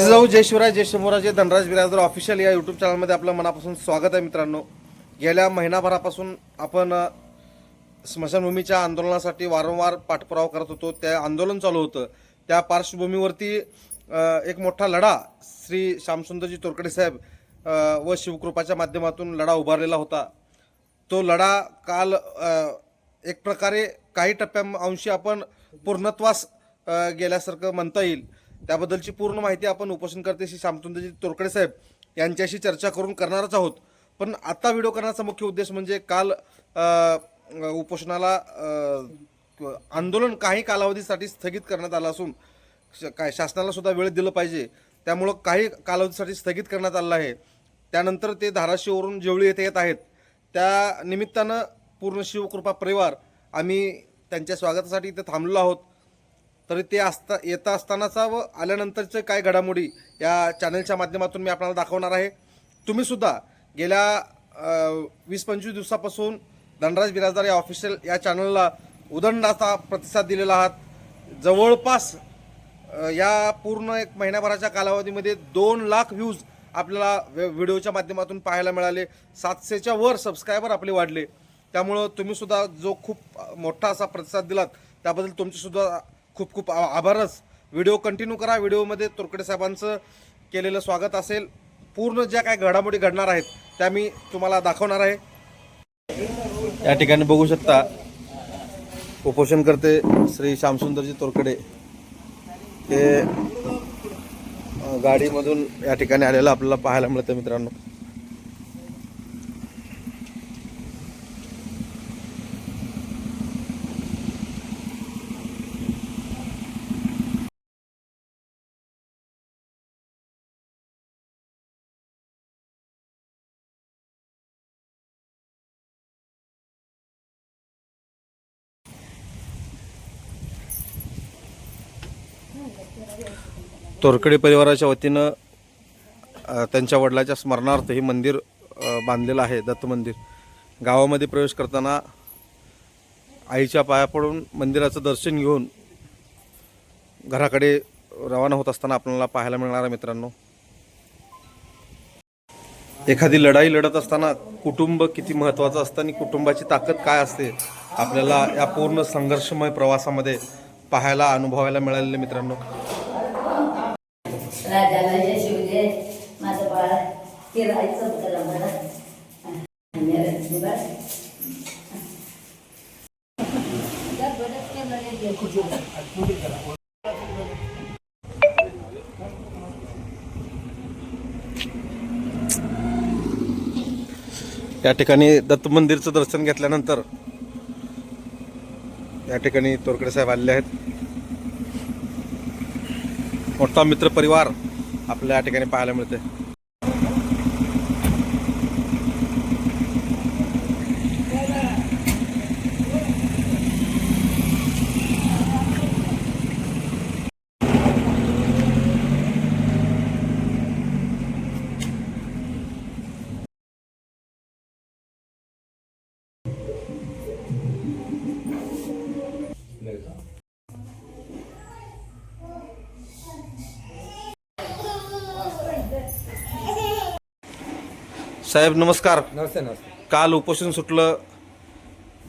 जाऊ जय शिवराय जय शंभूराजे धनराज बिराजदार ऑफिशियल या यूट्यूब चॅनलमध्ये आपलं मनापासून स्वागत आहे मित्रांनो. गेल्या महिनाभरापासून आपण स्मशानभूमीच्या आंदोलनासाठी वारंवार पाठपुरावा करत होतो. त्या आंदोलन चालू होतं. त्या पार्श्वभूमीवरती एक मोठा लढा श्री श्यामसुंदरजी तोरकडे साहेब व शिवकृपाच्या माध्यमातून लढा उभारलेला होता. तो लढा काल एक प्रकारे काही टप्प्या अंशी आपण पूर्णत्वास गेल्यासारखं म्हणता येईल. त्याबद्दलची पूर्ण माहिती आपण उपोषणकर्ते श्री श्यामचंद्रजी तोरकडे साहेब यांच्याशी चर्चा करून करणारच आहोत. पण आता व्हिडिओ करण्याचा मुख्य उद्देश म्हणजे काल उपोषणाला आंदोलन काही कालावधीसाठी स्थगित करण्यात आलं असून श- काय शासनाला सुद्धा वेळ दिलं पाहिजे. त्यामुळं काही कालावधीसाठी स्थगित करण्यात आलं आहे. त्यानंतर ते धाराशिववरून जेवळी येथे येत आहेत. त्या निमित्तानं पूर्ण शिवकृपा परिवार आम्ही त्यांच्या स्वागतासाठी इथे थांबलो आहोत. तरी ते असता येता असतानाचा व आल्यानंतरचे काय घडामोडी या चॅनलच्या माध्यमातून मी आपल्याला दाखवणार आहे. तुम्हीसुद्धा गेल्या वीस पंचवीस दिवसापासून धनराज बिराजदार या ऑफिशियल या चॅनलला उदंडाचा प्रतिसाद दिलेला आहात. जवळपास या पूर्ण एक महिन्याभराच्या कालावधीमध्ये दोन लाख व्ह्यूज आपल्याला व्हि- व्हिडिओच्या माध्यमातून पाहायला मिळाले. सातशेच्या वर सबस्क्रायबर आपले वाढले. त्यामुळं तुम्हीसुद्धा जो खूप मोठा असा प्रतिसाद दिलात त्याबद्दल तुमचीसुद्धा खूप खूप आ- आभारच. व्हिडिओ कंटिन्यू करा. व्हिडिओमध्ये तोरकडे साहेबांचं केलेलं स्वागत असेल. पूर्ण ज्या काही घडामोडी घडणार आहेत त्या मी तुम्हाला दाखवणार आहे. या ठिकाणी बघू शकता उपोषण करते श्री श्यामसुंदरजी तोरकडे. हे गाडीमधून या ठिकाणी आलेलं आपल्याला पाहायला मिळतं मित्रांनो. तोरकडे परिवाराच्या वतीनं त्यांच्या वडिलाच्या स्मरणार्थ हे मंदिर बांधलेलं आहे दत्त मंदिर. गावामध्ये प्रवेश करताना आईच्या पाया पडून मंदिराचं दर्शन घेऊन घराकडे रवाना होत असताना आपल्याला पाहायला मिळणार आहे मित्रांनो. एखादी लढाई लढत असताना कुटुंब किती महत्त्वाचं असतं आणि कुटुंबाची ताकद काय असते आपल्याला या पूर्ण संघर्षमय प्रवासामध्ये पाहायला अनुभवायला मिळालेले मित्रांनो. राजाला जे शिवजे माझं बाळ ते राहायचं होतं मला या ठिकाणी दत्त मंदिरचं दर्शन घेतल्यानंतर या ठिकाणी तोरकडे साहेब आलेले आहेत. मोठा मित्र परिवार आपल्या या ठिकाणी पाहायला मिळते साहेब नमस्कार. नमस्ते नमस्ते. काल उपोषण सुटलं.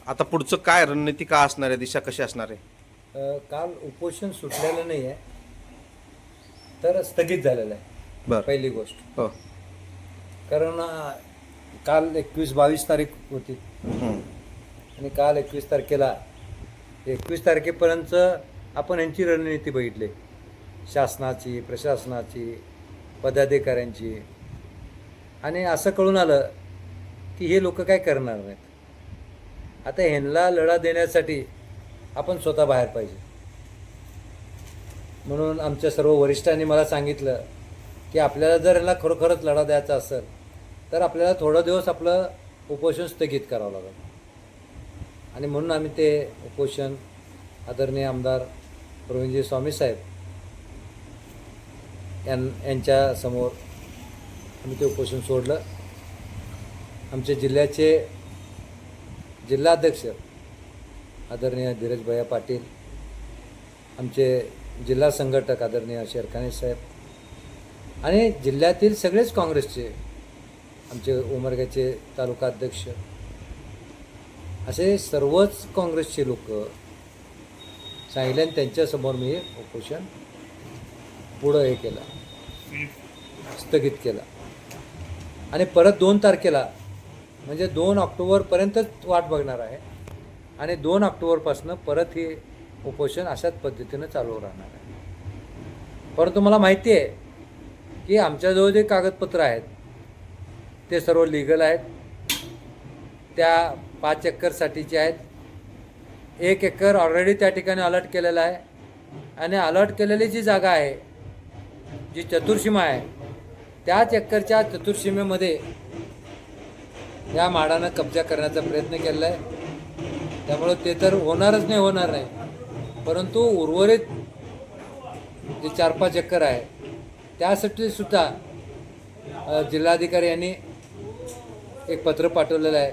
आता पुढचं काय रणनीती का असणार आहे? दिशा कशी असणार आहे? अ, काल उपोषण सुटलेलं नाही आहे तर स्थगित झालेलं आहे. बरं. पहिली गोष्ट. हो. कारण अ, काल एकवीस बावीस तारीख होती. आणि काल एकवीस तारखेला एकवीस तारखेपर्यंत आपण यांची रणनीती बघितली. शासनाची प्रशासनाची पदाधिकाऱ्यांची. आणि असं कळून आलं की हे लोक काय करणार नाहीत. आता ह्यांना लढा देण्यासाठी आपण स्वतः बाहेर पाहिजे. म्हणून आमच्या सर्व वरिष्ठांनी मला सांगितलं की आपल्याला जर ह्याला खरोखरच लढा द्यायचा असेल तर आपल्याला थोडा दिवस आपलं उपोषण स्थगित करावं लागेल. आणि म्हणून आम्ही ते उपोषण आदरणीय आमदार प्रवीणजी स्वामी साहेब यां यांच्यासमोर आम्ही ते उपोषण सोडलं. आमचे जिल्ह्याचे जिल्हाध्यक्ष आदरणीय धीरज भैया पाटील आमचे जिल्हा संघटक आदरणीय शेरखाने साहेब आणि जिल्ह्यातील सगळेच काँग्रेसचे आमचे उमरग्याचे तालुका अध्यक्ष असे सर्वच काँग्रेसचे लोक सांगितले आणि त्यांच्यासमोर मी उपोषण पुढं हे केलं स्थगित केलं. आणि परत दोन तारखेला म्हणजे दोन ऑक्टोबरपर्यंतच वाट बघणार आहे. आणि दोन ऑक्टोबरपासून परत हे उपोषण अशाच पद्धतीनं चालू राहणार आहे. परंतु मला माहिती आहे की आमच्याजवळ जे कागदपत्र आहेत ते सर्व लिगल आहेत. त्या पाच एकरसाठीचे आहेत. एक एकर ऑलरेडी त्या ठिकाणी अलर्ट केलेला आहे. आणि अलर्ट केलेली जी जागा आहे जी चतुर्सीमा आहे त्याच एकरच्या चतुर्सीमेमध्ये या म्हाडानं कब्जा करण्याचा प्रयत्न केलेला आहे त्यामुळं ते तर होणारच नाही होणार नाही. परंतु उर्वरित जे चार पाच एकर आहे त्यासाठी सुद्धा जिल्हाधिकारी यांनी एक पत्र पाठवलेलं आहे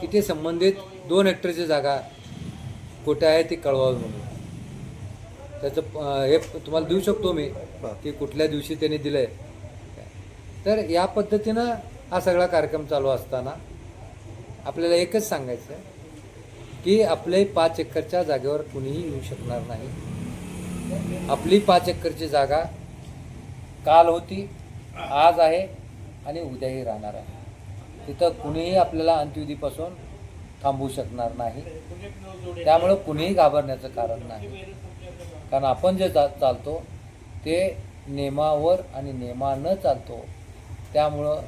की ते संबंधित दोन हेक्टरची जागा कुठे आहे ती कळवावी म्हणून. त्याचं हे तुम्हाला देऊ शकतो मी की कुठल्या दिवशी त्यांनी दिलं आहे तर या पद्धतीनं हा सगळा कार्यक्रम चालू असताना आपल्याला एकच सांगायचं आहे की आपले पाच एकरच्या जागेवर कुणीही येऊ शकणार नाही. आपली पाच एकरची जागा काल होती आज आहे आणि उद्याही राहणार आहे. तिथं कुणीही आपल्याला अंत्यविधीपासून थांबवू शकणार नाही. त्यामुळं कुणीही घाबरण्याचं कारण नाही. कारण आपण जे चा चालतो ते नियमावर आणि नियमानं चालतो त्यामुळं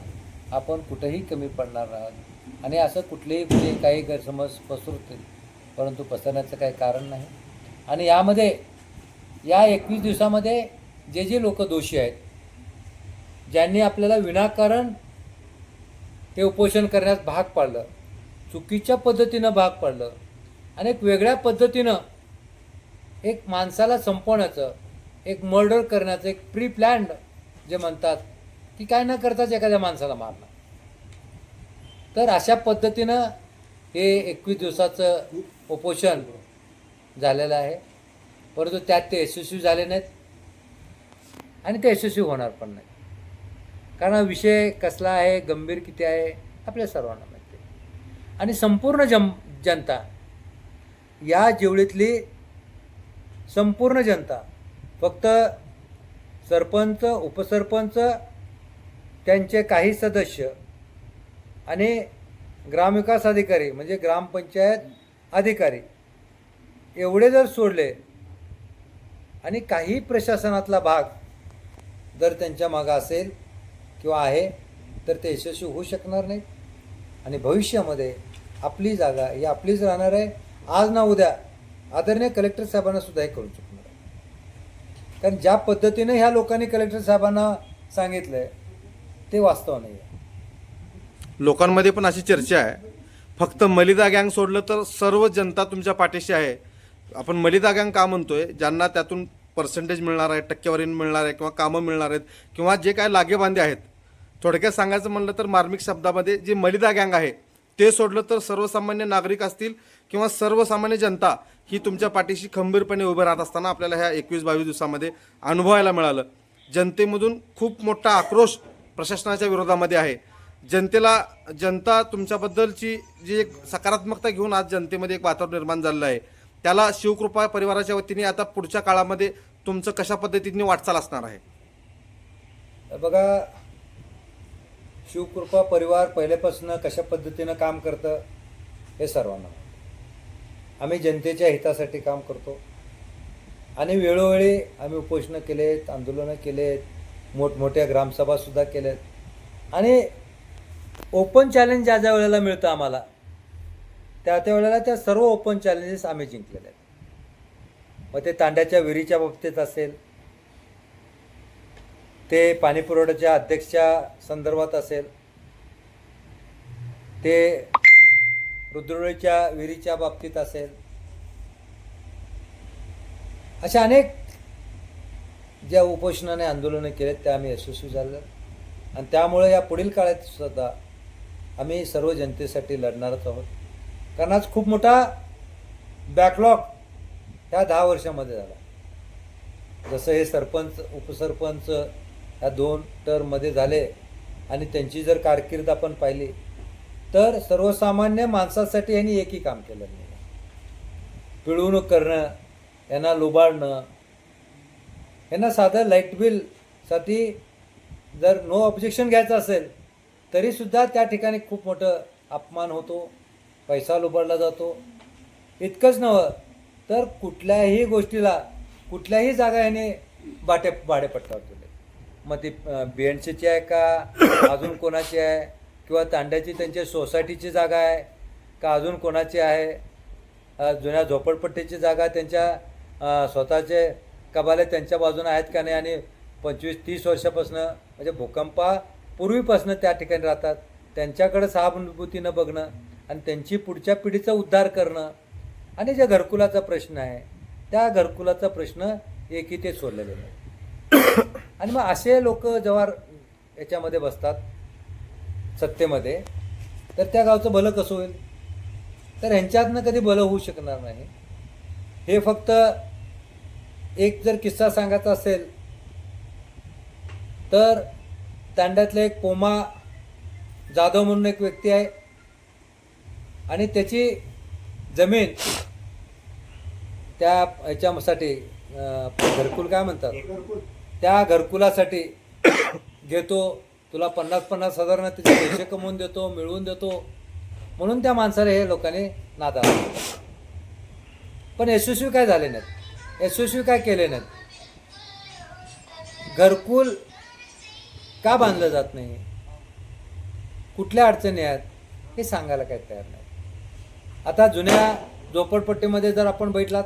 आपण कुठंही कमी पडणार आहात. आणि असं कुठलेही कुठे काही गैरसमज पसरतील परंतु पसरण्याचं काही कारण नाही. आणि यामध्ये या एकवीस दिवसामध्ये जे जे लोक दोषी आहेत ज्यांनी आपल्याला विनाकारण हे उपोषण करण्यास भाग पाडलं चुकीच्या पद्धतीनं भाग पाडलं आणि एक वेगळ्या पद्धतीनं एक माणसाला संपवण्याचं एक मर्डर करण्याचं एक प्री प्लॅन्ड जे म्हणतात की काय न करताच एखाद्या माणसाला मारणं तर अशा पद्धतीनं हे एकवीस दिवसाचं उपोषण झालेलं आहे. परंतु त्यात ते यशस्वी झाले नाहीत आणि ते यशस्वी होणार पण नाही कारण विषय कसला आहे गंभीर किती आहे आपल्या सर्वांना माहिती आहे. आणि संपूर्ण जम जनता या जेवढीतली संपूर्ण जनता फक्त सरपंच उपसरपंच त्यांचे काही सदस्य आणि ग्रामविकास अधिकारी म्हणजे ग्रामपंचायत अधिकारी एवढे जर सोडले आणि काही प्रशासनातला भाग जर त्यांच्या मागं असेल किंवा आहे तर ते यशस्वी होऊ शकणार नाही आणि भविष्यामध्ये आपली जागा ही आपलीच राहणार आहे. आज ना उद्या आदरणीय कलेक्टर साहेबांना सुद्धा हे करू शकणार आहे. कारण ज्या पद्धतीने ह्या लोकांनी कलेक्टर साहेबांना सांगितलं आहे ते वास्तव नाही आहे लोकांमध्ये पण अशी चर्चा आहे. फक्त मलिदा गँग सोडलं तर सर्व जनता तुमच्या पाठीशी आहे. आपण मलिदा गँग का म्हणतोय? ज्यांना त्यातून पर्सेंटेज मिळणार आहे टक्केवारी मिळणार आहे किंवा कामं मिळणार आहेत किंवा जे काय लागेबांधे आहेत. थोडक्यात सांगायचं म्हणलं तर मार्मिक शब्दामध्ये जे मलिदा गँग आहे ते सोडलं तर सर्वसामान्य नागरिक असतील किंवा सर्वसामान्य जनता ही तुमच्या पाठीशी खंबीरपणे उभं राहत असताना आपल्याला ह्या एकवीस बावीस दिवसामध्ये अनुभवायला मिळालं. जनतेमधून खूप मोठा आक्रोश प्रशासनाच्या विरोधामध्ये आहे. जनतेला जनता तुमच्याबद्दलची जी एक सकारात्मकता घेऊन आज जनतेमध्ये एक वातावरण निर्माण झालेलं आहे. त्याला शिवकृपा परिवाराच्या वतीने आता पुढच्या काळामध्ये तुमचं कशा पद्धतीने वाटचाल असणार आहे? तर बघा शिवकृपा परिवार पहिल्यापासून कशा पद्धतीनं काम करतं हे सर्वांना आम्ही जनतेच्या हितासाठी काम करतो. आणि वेळोवेळी आम्ही उपोषणं केलेत आंदोलनं केलेत मोठमोठ्या ग्रामसभासुद्धा केलेत आणि ओपन चॅलेंज ज्या ज्या वेळेला मिळतं आम्हाला त्या त्या वेळेला त्या सर्व ओपन चॅलेंजेस आम्ही जिंकलेले आहेत. मग ते तांड्याच्या विहिरीच्या बाबतीत असेल ते पाणीपुरवठ्याच्या अध्यक्षच्या संदर्भात असेल ते रुद्रोळीच्या विहिरीच्या बाबतीत असेल अशा अनेक ज्या उपोषणाने आंदोलनं केलेत त्या आम्ही यशस्वी झालो आणि त्यामुळे या पुढील काळात सुद्धा आम्ही सर्व जनतेसाठी लढणारच आहोत. कारण आज खूप मोठा बॅकलॉग ह्या दहा वर्षामध्ये झाला. जसं हे सरपंच उपसरपंच ह्या दोन टर्ममध्ये झाले आणि त्यांची जर कारकीर्द आपण पाहिली तर सर्वसामान्य माणसासाठी यांनी एकही काम केलं नाही. पिळवणूक करणं यांना लुबाडणं यांना साधं लाइट बिलसाठी जर नो ऑब्जेक्शन घ्यायचं असेल तरीसुद्धा त्या ठिकाणी खूप मोठं अपमान होतो पैसा लुबडला जातो. इतकंच नव्हं तर कुठल्याही गोष्टीला कुठल्याही जागा याने बाटे भाडे दिले मग ती बी एन सीची आहे का अजून कोणाची आहे किंवा तांड्याची त्यांच्या सोसायटीची जागा आहे का अजून कोणाची आहे जुन्या झोपडपट्टीची जागा त्यांच्या स्वतःचे कबाले त्यांच्या बाजूने आहेत का नाही आणि पंचवीस तीस वर्षापासून म्हणजे भूकंपापूर्वीपासून त्या ठिकाणी राहतात. त्यांच्याकडे सहानुभूतीनं बघणं आणि त्यांची पुढच्या पिढीचा उद्धार करणं आणि जे घरकुलाचा प्रश्न आहे त्या घरकुलाचा प्रश्न एकी ते सोडलेले नाही आणि मग असे लोक जेव्हा याच्यामध्ये बसतात सत्तेमध्ये. तर त्या गावचं भलं कसं होईल? तर ह्यांच्यातनं कधी भलं होऊ शकणार नाही. हे फक्त एक जर किस्सा सांगायचा असेल तर तांड्यातला एक पोमा जाधव म्हणून एक व्यक्ती आहे आणि त्याची जमीन त्या ह्याच्यासाठी घरकुल काय म्हणतात? त्या घरकुलासाठी घेतो. तुला पन्नास पन्नास हजारानं तिचे पैसे कमवून देतो मिळवून देतो. म्हणून त्या माणसाला हे लोकांनी नादा पण यशस्वी काय झाले नाहीत? यशस्वी काय केले नाहीत? घरकुल का बांधलं जात नाही? कुठल्या अडचणी आहेत? हे सांगायला काही तयार नाही. आता जुन्या झोपडपट्टीमध्ये जर आपण बैठलात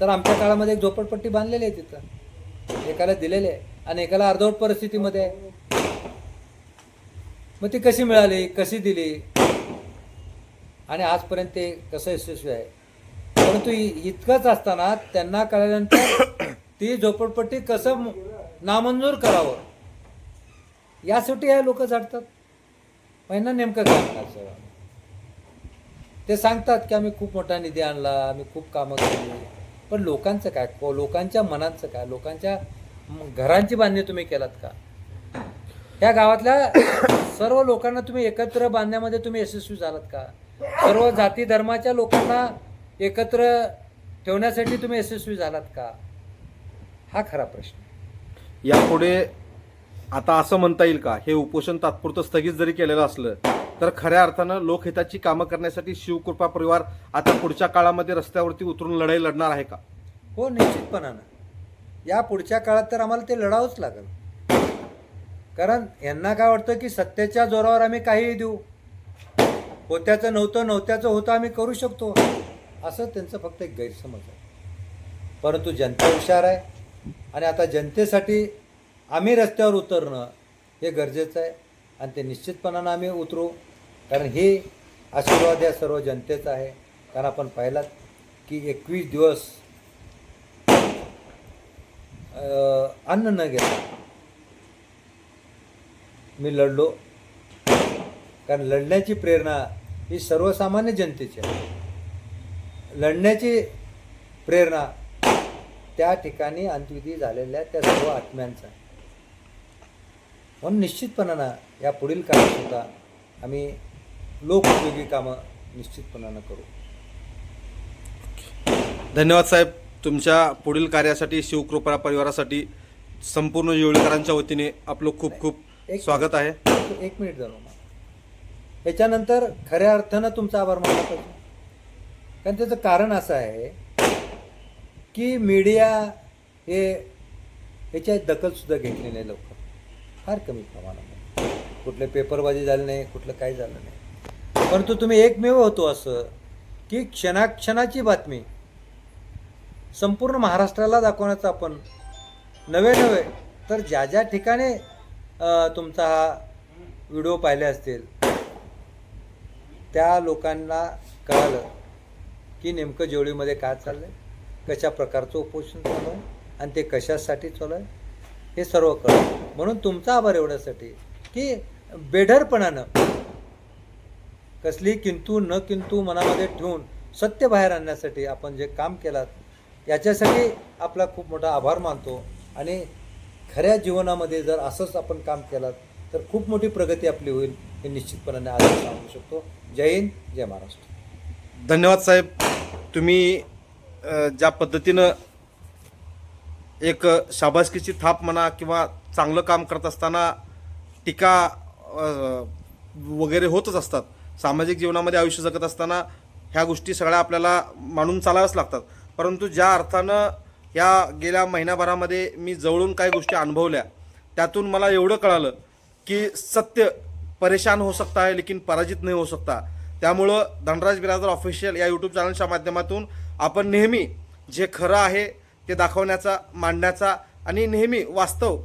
तर आमच्या काळामध्ये एक झोपडपट्टी बांधलेली आहे तिथं. एकाला दिलेली आहे आणि एकाला अर्धवट परिस्थितीमध्ये आहे. मग ती कशी मिळाली? कशी दिली? आणि आजपर्यंत ते कसं यशस्वी आहे? परंतु इतकंच असताना त्यांना कळल्यानंतर ती झोपडपट्टी कसं नामंजूर करावं? यासाठी हे लोक झाडतात. पहिला नेमकं काय सर? ते सांगतात की आम्ही खूप मोठा निधी आणला आम्ही खूप कामं केली. पण लोकांचं काय? लोकांच्या मनांचं काय? लोकांच्या घरांची बांधणी तुम्ही केलात का? या गावातल्या सर्व लोकांना तुम्ही एकत्र बांधण्यामध्ये तुम्ही यशस्वी झालात का? सर्व जाती धर्माच्या लोकांना एकत्र ठेवण्यासाठी तुम्ही यशस्वी झालात का? हा खरा प्रश्न. यापुढे आता असं म्हणता येईल का? हे उपोषण तात्पुरतं स्थगित जरी केलेलं असलं तर खऱ्या अर्थानं लोकहिताची कामं करण्यासाठी शिवकृपा परिवार आता पुढच्या काळामध्ये रस्त्यावरती उतरून लढाई लढणार आहे का? हो निश्चितपणानं. या पुढच्या काळात तर आम्हाला ते लढावंच लागेल. कारण यांना काय वाटतं की सत्तेच्या जोरावर आम्ही काहीही देऊ. होत्याचं नव्हतं नव्हत्याचं होतं आम्ही करू शकतो. असं त्यांचं फक्त एक गैरसमज आहे. परंतु जनता हुशार आहे आणि आता जनतेसाठी आम्ही रस्त्यावर उतरणं हे गरजेचं आहे आणि ते निश्चितपणानं आम्ही उतरू. कारण हे आशीर्वाद या सर्व जनतेचा आहे. कारण आपण पाहिलात की एकवीस दिवस अन्न न घेता मी लढलो. कारण लढण्याची प्रेरणा ही सर्वसामान्य जनतेची आहे. लढण्याची प्रेरणा त्या ठिकाणी अंतविधी झालेल्या त्या सर्व आत्म्यांचा आहे. म्हणून निश्चितपणानं या पुढील काळात सुद्धा आम्ही लोकउपयोगी कामं निश्चितपणानं करू. धन्यवाद साहेब. तुमच्या पुढील कार्यासाठी शिवकृपा परिवारासाठी संपूर्ण येवळीकरांच्या वतीने आपलं खूप खूप एक- स्वागत आहे. एक- मिनिट मला याच्यानंतर खऱ्या अर्थानं तुमचा आभार मानला पाहिजे. कारण त्याचं कारण असं आहे की मीडिया हे याच्या दखलसुद्धा घेतली नाही लवकर फार कमी प्रमाणामध्ये. कुठले पेपरबाजी झाले नाही कुठलं काही झालं नाही. परंतु तुम्ही एकमेव होतो असं की क्षणाक्षणाची बातमी संपूर्ण महाराष्ट्राला दाखवण्याचा आपण नवे नवे. तर ज्या ज्या ठिकाणी तुमचा हा व्हिडिओ पाहिले असतील त्या लोकांना कळालं की नेमकं जेवळीमध्ये काय चाललं आहे कशा प्रकारचं उपोषण चालू आहे? आणि ते कशासाठी चालू आहे? हे सर्व कळलं. म्हणून तुमचा आभार एवढ्यासाठी की बेढरपणानं कसली किंतू न किंतू मनामध्ये ठेवून सत्य बाहेर आणण्यासाठी आपण जे काम केलात याच्यासाठी आपला खूप मोठा आभार मानतो. आणि खऱ्या जीवनामध्ये जर असंच आपण काम केलं तर खूप मोठी प्रगती आपली होईल हे निश्चितपणाने आज सांगू शकतो. जय हिंद जय महाराष्ट्र. धन्यवाद साहेब. तुम्ही ज्या पद्धतीनं एक शाबासकीची थाप म्हणा किंवा चांगलं काम करत असताना टीका वगैरे होतच असतात. सामाजिक जीवनामध्ये आयुष्य जगत असताना ह्या गोष्टी सगळ्या आपल्याला मानून चालाव्याच लागतात. परंतु ज्या अर्थानं या गेल्या महिन्याभरामध्ये मी जवळून काही गोष्टी अनुभवल्या त्यातून मला एवढं कळालं की सत्य परेशान हो सकता है लेकिन पराजित नाही हो सकता त्यामुळं धनराज बिरादर ऑफिशियल या यूट्यूब चॅनलच्या माध्यमातून आपण नेहमी जे खरं आहे ते दाखवण्याचा मांडण्याचा आणि नेहमी वास्तव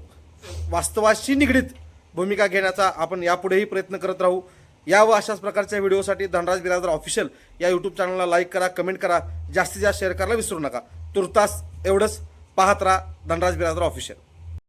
वास्तवाशी निगडीत भूमिका घेण्याचा आपण यापुढेही प्रयत्न करत राहू. या व अशाच प्रकारच्या व्हिडिओसाठी धनराज बिरादर ऑफिशियल या यूट्यूब चॅनलला लाईक करा कमेंट करा जास्तीत जास्त शेअर करायला विसरू नका. तुर्तास एवढंच पाहत राहा धनराज बिरादर ऑफिशियल